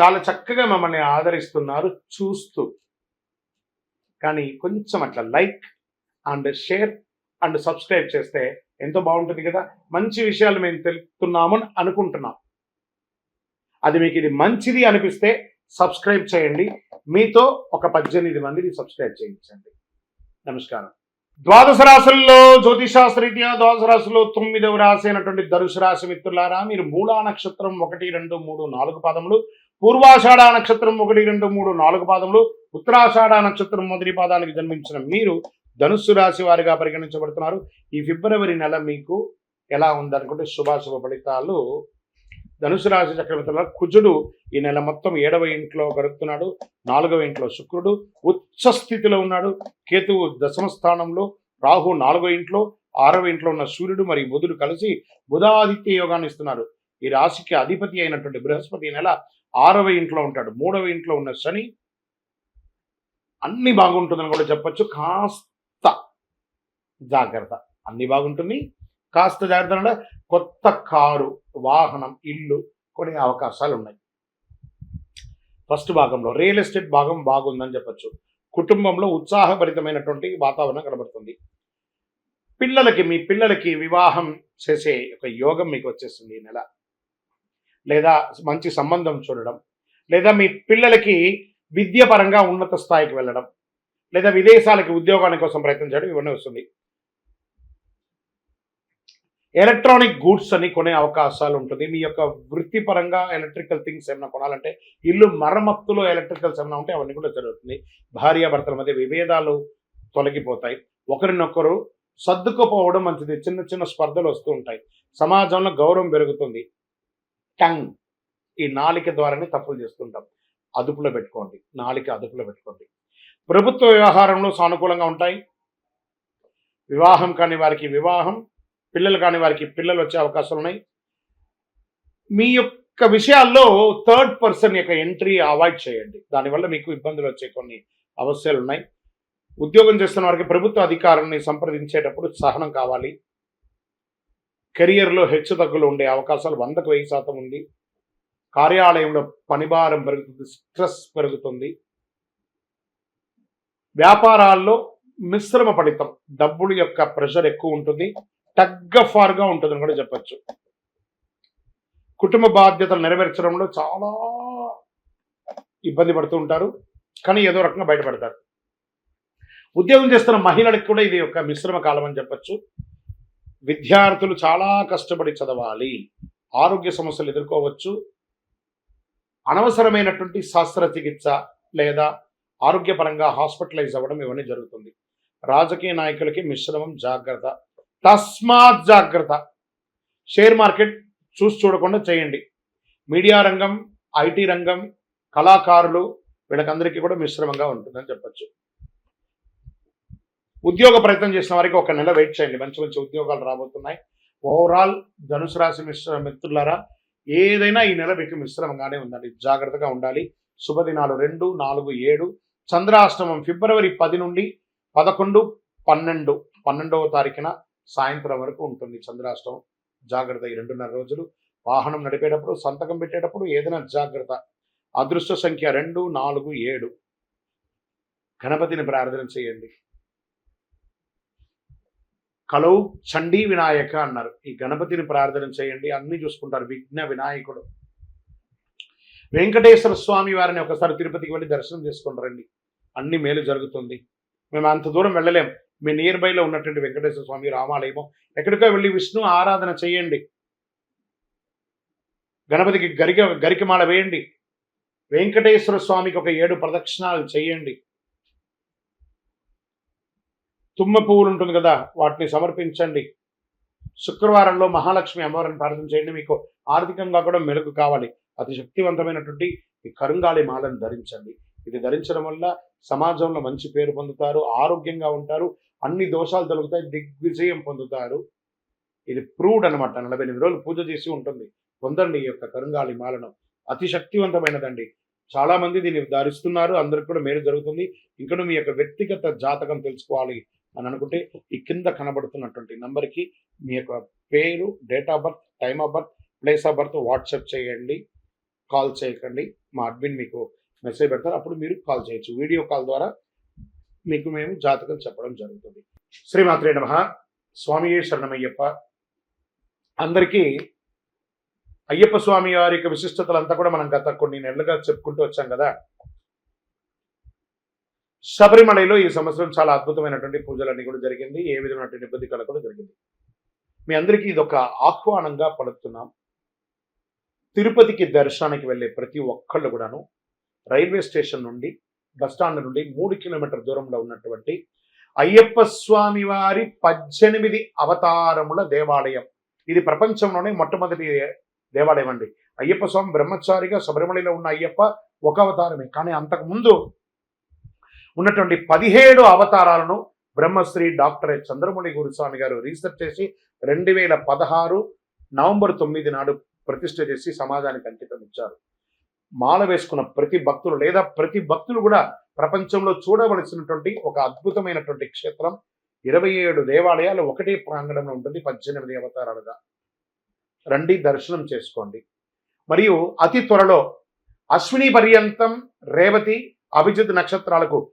చాలా చక్కగా మమ్మల్ని ఆదరిస్తున్నారు చూస్తూ. కానీ కొంచెం అట్లా like and share and subscribe చేస్తే ఎంతో బాగుంటుంది కదా. మంచి విషయాలు మేము తెలుపుతున్నాము అని అనుకుంటున్నాం. అది మీకు ఇది మంచిది అనిపిస్తే సబ్స్క్రైబ్ చేయండి. మీతో ఒక పద్దెనిమిది మందిని సబ్స్క్రైబ్ చేయించండి. నమస్కారం. ద్వాదశ రాశుల్లో జ్యోతిషాస్త్రరీత్యా ద్వాదశ రాశుల్లో తొమ్మిదవ రాశి అయినటువంటి ధనుసు రాశి మిత్రులారా మీరు మూలా నక్షత్రం ఒకటి రెండు మూడు నాలుగు పదములు పూర్వాషాఢ నక్షత్రం ఒకటి రెండు మూడు నాలుగు పాదములు ఉత్తరాషాఢ నక్షత్రం మొదటి పాదానికి జన్మించిన మీరు ధనుస్సు రాశి వారిగా పరిగణించబడుతున్నారు. ఈ ఫిబ్రవరి నెల మీకు ఎలా ఉందనుకుంటే శుభాశుభ ఫలితాలు. ధనుసు రాశి చక్రవర్తుల కుజుడు ఈ నెల మొత్తం ఏడవ ఇంట్లో గడుపుతున్నాడు నాలుగవ ఇంట్లో శుక్రుడు ఉచ్చ స్థితిలో ఉన్నాడు. కేతువు దశమ స్థానంలో రాహు నాలుగో ఇంట్లో ఆరవ ఇంట్లో ఉన్న సూర్యుడు మరియు బుధుడు కలిసి బుధాదిత్య యోగాన్ని ఇస్తున్నారు. ఈ రాశికి అధిపతి అయినటువంటి బృహస్పతి నెల ఆరవ ఇంట్లో ఉంటాడు. మూడవ ఇంట్లో ఉన్న శని అన్ని బాగుంటుందని కూడా చెప్పొచ్చు. కాస్త జాగ్రత్త. అన్ని బాగుంటుంది. కాస్త జాగ్రత్త అంటే కొత్త కారు వాహనం ఇల్లు కొనే అవకాశాలు ఉన్నాయి. ఫస్ట్ భాగంలో రియల్ ఎస్టేట్ భాగం బాగుందని చెప్పొచ్చు. కుటుంబంలో ఉత్సాహభరితమైనటువంటి వాతావరణం కనబడుతుంది. పిల్లలకి మీ పిల్లలకి వివాహం చేసే ఒక యోగం మీకు వచ్చేస్తుంది ఈ నెల. లేదా మంచి సంబంధం చూడడం లేదా మీ పిల్లలకి విద్యపరంగా ఉన్నత స్థాయికి వెళ్ళడం లేదా విదేశాలకి ఉద్యోగాల కోసం ప్రయత్నం చేయడం ఇవన్నీ వస్తుంది. ఎలక్ట్రానిక్ గూడ్స్ అని కొనే అవకాశాలు ఉంటుంది. మీ యొక్క వృత్తిపరంగా ఎలక్ట్రికల్ థింగ్స్ ఏమైనా కొనాలంటే ఇల్లు మరమ్మత్తులో ఎలక్ట్రికల్స్ ఏమైనా ఉంటే అవన్నీ కూడా జరుగుతుంది. భార్యాభర్తల మధ్య విభేదాలు తొలగిపోతాయి. ఒకరినొకరు సర్దుకుపోవడం మంచిది. చిన్న చిన్న స్పర్ధలు వస్తూ ఉంటాయి. సమాజంలో గౌరవం పెరుగుతుంది. టంగ్. ఈ నాలిక ద్వారానే తప్పులు చేస్తుంటాం అదుపులో పెట్టుకోండి. నాలిక అదుపులో పెట్టుకోండి. ప్రభుత్వ వ్యవహారంలో సానుకూలంగా ఉంటాయి. వివాహం కాని వారికి వివాహం పిల్లలు కాని వారికి పిల్లలు వచ్చే అవకాశాలు ఉన్నాయి. మీ యొక్క విషయాల్లో థర్డ్ పర్సన్ యొక్క ఎంట్రీ అవాయిడ్ చేయండి. దానివల్ల మీకు ఇబ్బందులు వచ్చే కొన్ని అవసరాలు ఉన్నాయి. ఉద్యోగం చేస్తున్న వారికి ప్రభుత్వ అధికారుల్ని సంప్రదించేటప్పుడు సహనం కావాలి. కెరియర్లో హెచ్చు తగ్గులు ఉండే అవకాశాలు వందకు వెయ్యి శాతం ఉంది. కార్యాలయంలో పనిభారం పెరుగుతుంది స్ట్రెస్ పెరుగుతుంది. వ్యాపారాల్లో మిశ్రమ ఫలితం డబ్బుల యొక్క ప్రెషర్ ఎక్కువ ఉంటుంది. టగ్ ఫార్గా ఉంటుందని కూడా చెప్పచ్చు. కుటుంబ బాధ్యతలు నెరవేర్చడంలో చాలా ఇబ్బంది పడుతూ ఉంటారు. కానీ ఏదో రకంగా బయటపడతారు. ఉద్యోగం చేస్తున్న మహిళలకు కూడా ఇది ఒక మిశ్రమ కాలం అని చెప్పచ్చు. విద్యార్థులు చాలా కష్టపడి చదవాలి ఆరోగ్య సమస్యలు ఎదుర్కోవచ్చు అనవసరమైనటువంటి శస్త్రచికిత్స లేదా ఆరోగ్యపరంగా హాస్పిటలైజ్ అవ్వడం ఇవన్నీ జరుగుతుంది. రాజకీయ నాయకులకి మిశ్రమం జాగ్రత్త. తస్మాత్ జాగ్రత్త. షేర్ మార్కెట్ చూసి చూడకుండా చేయండి. మీడియా రంగం ఐటీ రంగం కళాకారులు వీళ్ళకందరికీ కూడా మిశ్రమంగా ఉంటుందని చెప్పొచ్చు. ఉద్యోగ ప్రయత్నం చేసిన వారికి ఒక నెల వెయిట్ చేయండి. మంచి మంచి ఉద్యోగాలు రాబోతున్నాయి. ఓవరాల్ ధనుసు రాశి మిశ్ర మిత్రులారా ఏదైనా ఈ నెల మీకు మిశ్రమంగానే ఉందండి. జాగ్రత్తగా ఉండాలి. శుభదినాలు రెండు నాలుగు ఏడు. చంద్రాష్టమం ఫిబ్రవరి పది నుండి పదకొండు పన్నెండు. పన్నెండవ తారీఖున సాయంత్రం వరకు ఉంటుంది చంద్రాష్టమం. జాగ్రత్త ఈ రెండున్నర రోజులు. వాహనం నడిపేటప్పుడు సంతకం పెట్టేటప్పుడు ఏదైనా జాగ్రత్త. అదృష్ట సంఖ్య రెండు నాలుగు ఏడు. గణపతిని ప్రార్థన చేయండి. కలవు చండీ వినాయక అన్నారు. ఈ గణపతిని ప్రార్థన చేయండి. అన్ని చూసుకుంటారు విఘ్న వినాయకుడు. వెంకటేశ్వర స్వామి వారిని ఒకసారి తిరుపతికి వెళ్ళి దర్శనం చేసుకుని రండి. అన్ని మేలు జరుగుతుంది. మేము అంత దూరం వెళ్ళలేం. మీ నియర్ బైలో ఉన్నటువంటి వెంకటేశ్వర స్వామి రామాలయమో. ఎక్కడికో వెళ్ళి విష్ణు ఆరాధన చేయండి. గణపతికి గరిక గరికమాల వేయండి. వెంకటేశ్వర స్వామికి ఒక ఏడు ప్రదక్షిణాలు చేయండి. తుమ్మ పువ్వులు ఉంటుంది కదా వాటిని సమర్పించండి. శుక్రవారంలో మహాలక్ష్మి అమ్మవారిని ప్రార్థన చేయండి. మీకు ఆర్థికంగా కూడా మెరుగు కావాలి. అతి శక్తివంతమైనటువంటి ఈ కరుంగాలి మాలను ధరించండి. ఇది ధరించడం వల్ల సమాజంలో మంచి పేరు పొందుతారు ఆరోగ్యంగా ఉంటారు అన్ని దోషాలు తొలగుతాయి దిగ్విజయం పొందుతారు. ఇది ప్రూవ్డ్ అనమాట నలభై ఎనిమిది రోజులు పూజ చేసి ఉంటుంది. పొందండి ఈ యొక్క కరుంగాలి మాలను. అతి శక్తివంతమైనదండి. చాలా మంది దీన్ని ధరిస్తున్నారు. అందరికి కూడా మేలు జరుగుతుంది. ఇంకా మీ యొక్క వ్యక్తిగత జాతకం తెలుసుకోవాలి. అని అనుకుంటే ఈ కింద కనబడుతున్నటువంటి నెంబర్కి మీ యొక్క పేరు date of birth time of birth place of birth WhatsApp చేయండి కాల్ చేయకండి. మా అడ్మిన్ మీకు మెసేజ్ పెడతారు. అప్పుడు మీరు కాల్ చేయొచ్చు. వీడియో కాల్ ద్వారా మీకు మేము జాతకం చెప్పడం జరుగుతుంది. శ్రీమాత్రే నమ. స్వామి శరణమయ్యప్ప. అందరికీ అయ్యప్ప స్వామి వారి యొక్క విశిష్టతలంతా కూడా మనం గత కొన్ని నెలలుగా చెప్పుకుంటూ వచ్చాం కదా. శబరిమలలో ఈ సంవత్సరం చాలా అద్భుతమైనటువంటి పూజలన్నీ కూడా జరిగింది. ఏ విధమైనటువంటి ఇబ్బంది కల కూడా జరిగింది. మీ అందరికీ ఇది ఒక ఆహ్వానంగా పడుతున్నాం తిరుపతికి దర్శనానికి వెళ్ళే ప్రతి ఒక్కళ్ళు కూడాను రైల్వే స్టేషన్ నుండి బస్టాండ్ నుండి మూడు కిలోమీటర్ దూరంలో ఉన్నటువంటి అయ్యప్ప స్వామి వారి పద్దెనిమిది అవతారముల దేవాలయం. ఇది ప్రపంచంలోనే మొట్టమొదటి దేవాలయం అండి. అయ్యప్ప స్వామి బ్రహ్మచారిగా శబరిమలలో ఉన్న అయ్యప్ప ఒక అవతారమే. కానీ అంతకు ముందు ఉన్నటువంటి పదిహేడు అవతారాలను బ్రహ్మశ్రీ డాక్టర్ చంద్రమౌళి గురుస్వామి గారు రీసెర్చ్ చేసి రెండు వేల పదహారు నవంబర్ తొమ్మిది నాడు ప్రతిష్ట చేసి సమాజానికి అంకితం ఇచ్చారు. మాల వేసుకున్న ప్రతి భక్తులు లేదా ప్రతి భక్తులు కూడా ప్రపంచంలో చూడవలసినటువంటి ఒక అద్భుతమైనటువంటి క్షేత్రం. ఇరవై ఏడు దేవాలయాలు ఒకటే ప్రాంగణంలో ఉంటుంది పద్దెనిమిది అవతారాలుగా. రండి దర్శనం చేసుకోండి. మరియు అతి త్వరలో అశ్విని పర్యంతం రేవతి అభిజిత్ నక్షత్రాలకు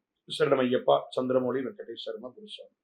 శరణపి శరణమయ్యప్ప చంద్రమౌళి వెంకటేశ్వరమ గురుస్వామి